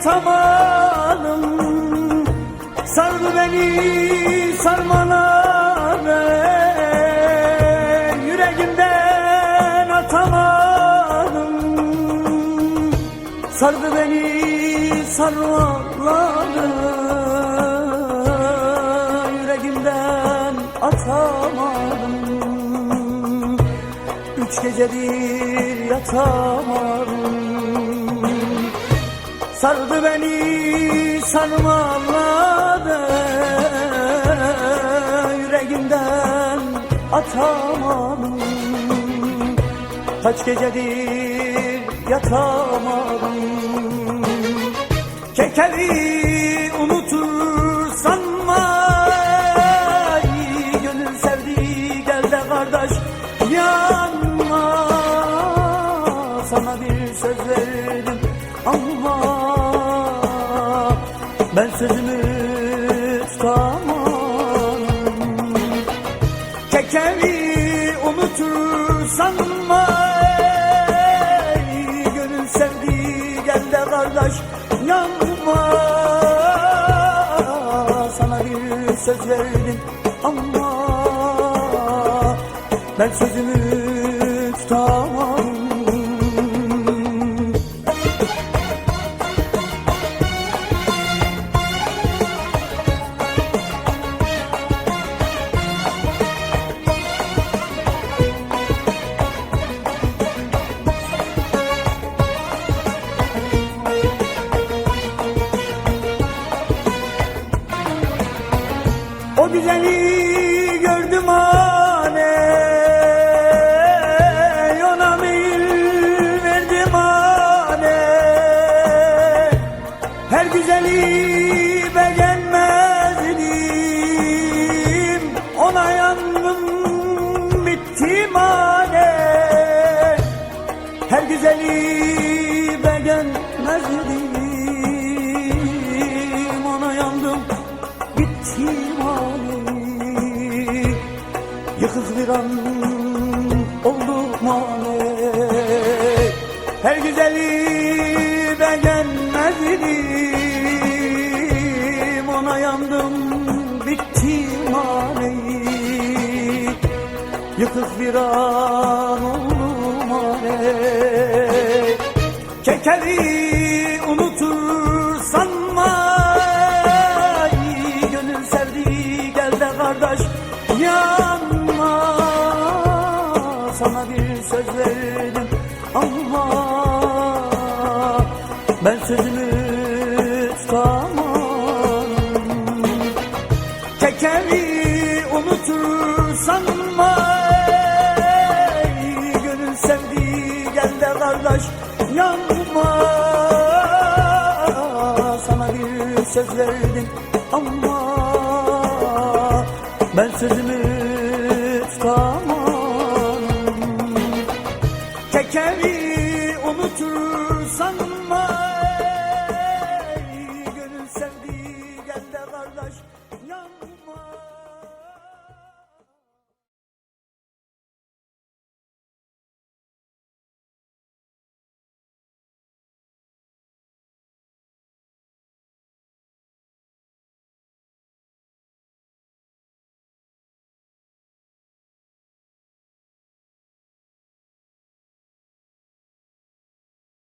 Yatamadım Sardı beni sarmaları Yüreğimden atamadım Sardı beni sarmaları Yüreğimden atamadım Üç gecedir yatamadım Sardı beni sarmaladı Yüreğimden atamadım. Kaç gecedir yatamadım. Kekeli unutur sanma Gönül sevdi gel de kardeş yanma. Sana bir söz verdim Ben sözümü tutamam. Kekeli unutur sanma Gönül sevdi gel de kardeş yanma Sana bir söz verdim ama Ben sözümü O güzeli gördüm ane Ona meyil verdim ane Her güzeli Yıkık bir an oldum hali Her güzeli beğenmezdim Ona yandım bittim hali Yıkık bir an oldum hali Kekeli unutur Sana bir söz verdim. Ama Ben sözümü tutamam. Kekeli unutur sanma Gönül sevdi gel de kardeş yanma. Sana bir söz verdim. Ama Ben sözümü Kevin